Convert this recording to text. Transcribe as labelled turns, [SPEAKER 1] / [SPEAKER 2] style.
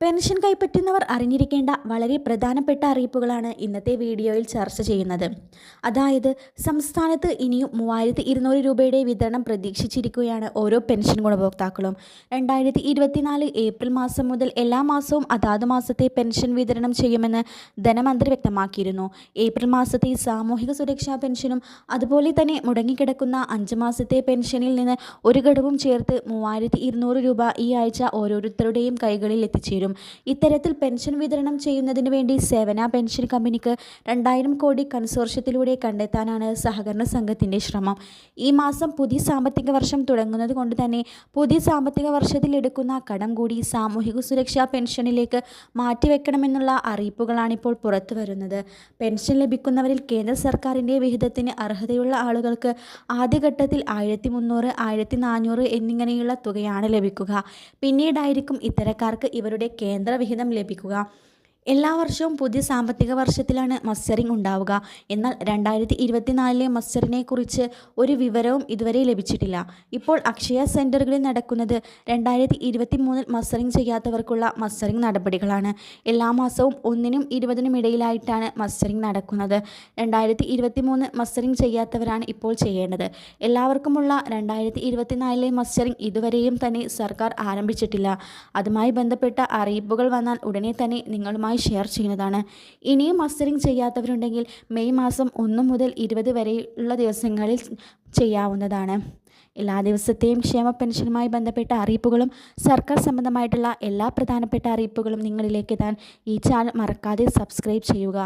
[SPEAKER 1] Pension കൈപ്പറ്റുന്നവർ അറിഞ്ഞിരിക്കേണ്ട വളരെ പ്രധാനപ്പെട്ട അറിയിപ്പുകളാണ് ഇന്നത്തെ വീഡിയോയിൽ ചർച്ച ചെയ്യുന്നത്. അതായത് സംസ്ഥാനത്ത് ഇനിയും മൂവായിരത്തി ഇരുന്നൂറ് രൂപയുടെ വിതരണം പ്രതീക്ഷിച്ചിരിക്കുകയാണ് ഓരോ പെൻഷൻ ഗുണഭോക്താക്കളും. രണ്ടായിരത്തി ഇരുപത്തിനാല് ഏപ്രിൽ മാസം മുതൽ എല്ലാ മാസവും അതാത് മാസത്തെ പെൻഷൻ വിതരണം ചെയ്യുമെന്ന് ധനമന്ത്രി വ്യക്തമാക്കിയിരുന്നു. ഏപ്രിൽ മാസത്തെ സാമൂഹിക സുരക്ഷാ പെൻഷനും അതുപോലെ തന്നെ മുടങ്ങിക്കിടക്കുന്ന അഞ്ച് മാസത്തെ പെൻഷനിൽ നിന്ന് ഒരു ഘടകവും ചേർത്ത് മൂവായിരത്തി രൂപ ഈ ആഴ്ച ഓരോരുത്തരുടെയും കൈകളിൽ എത്തിച്ചേരും. ഇത്തരത്തിൽ പെൻഷൻ വിതരണം ചെയ്യുന്നതിന് വേണ്ടി സേവന പെൻഷൻ കമ്പനിക്ക് രണ്ടായിരം കോടി കൺസോർഷ്യത്തിലൂടെ കണ്ടെത്താനാണ് സഹകരണ സംഘത്തിന്റെ ശ്രമം. ഈ മാസം പുതിയ സാമ്പത്തിക വർഷം തുടങ്ങുന്നത് കൊണ്ട് തന്നെ പുതിയ സാമ്പത്തിക വർഷത്തിൽ എടുക്കുന്ന കടം കൂടി സാമൂഹിക സുരക്ഷാ പെൻഷനിലേക്ക് മാറ്റിവെക്കണമെന്നുള്ള അറിയിപ്പുകളാണിപ്പോൾ പുറത്തു വരുന്നത്. പെൻഷൻ ലഭിക്കുന്നവരിൽ കേന്ദ്ര സർക്കാരിന്റെ വിഹിതത്തിന് അർഹതയുള്ള ആളുകൾക്ക് ആദ്യഘട്ടത്തിൽ ആയിരത്തി മുന്നൂറ് ആയിരത്തി നാനൂറ് എന്നിങ്ങനെയുള്ള തുകയാണ് ലഭിക്കുക. പിന്നീടായിരിക്കും ഇത്തരക്കാർക്ക് ഇവരുടെ കേന്ദ്ര വിഹിതം ലഭിക്കുക. എല്ലാ വർഷവും പുതിയ സാമ്പത്തിക വർഷത്തിലാണ് മസ്റ്ററിംഗ് ഉണ്ടാവുക. എന്നാൽ രണ്ടായിരത്തി ഇരുപത്തിനാലിലെ മസ്റ്ററിനെ കുറിച്ച് ഒരു വിവരവും ഇതുവരെ ലഭിച്ചിട്ടില്ല. ഇപ്പോൾ അക്ഷയ സെന്ററുകളിൽ നടക്കുന്നത് രണ്ടായിരത്തി ഇരുപത്തി മൂന്നിൽ മസ്റ്ററിംഗ് ചെയ്യാത്തവർക്കുള്ള മസ്റ്ററിംഗ് നടപടികളാണ്. എല്ലാ മാസവും ഒന്നിനും ഇരുപതിനും ഇടയിലായിട്ടാണ് മസ്റ്ററിംഗ് നടക്കുന്നത്. രണ്ടായിരത്തി ഇരുപത്തി മൂന്ന് മസ്റ്ററിംഗ് ചെയ്യാത്തവരാണ് ഇപ്പോൾ ചെയ്യേണ്ടത്. എല്ലാവർക്കുമുള്ള രണ്ടായിരത്തി ഇരുപത്തിനാലിലെ മസ്റ്ററിംഗ് ഇതുവരെയും തന്നെ സർക്കാർ ആരംഭിച്ചിട്ടില്ല. അതുമായി ബന്ധപ്പെട്ട അറിയിപ്പുകൾ വന്നാൽ ഉടനെ തന്നെ നിങ്ങളുമായി ഷെയർ ചെയ്യുന്നതാണ്. ഇനിയും മസ്റ്ററിംഗ് ചെയ്യാത്തവരുണ്ടെങ്കിൽ മെയ് മാസം ഒന്ന് മുതൽ ഇരുപത് വരെയുള്ള ദിവസങ്ങളിൽ ചെയ്യാവുന്നതാണ്. എല്ലാ ദിവസത്തെയും ക്ഷേമ പെൻഷനുമായി ബന്ധപ്പെട്ട അറിയിപ്പുകളും സർക്കാർ സംബന്ധമായിട്ടുള്ള എല്ലാ പ്രധാനപ്പെട്ട അറിയിപ്പുകളും നിങ്ങളിലേക്ക് എത്താൻ ഈ ചാനൽ മറക്കാതെ സബ്സ്ക്രൈബ് ചെയ്യുക.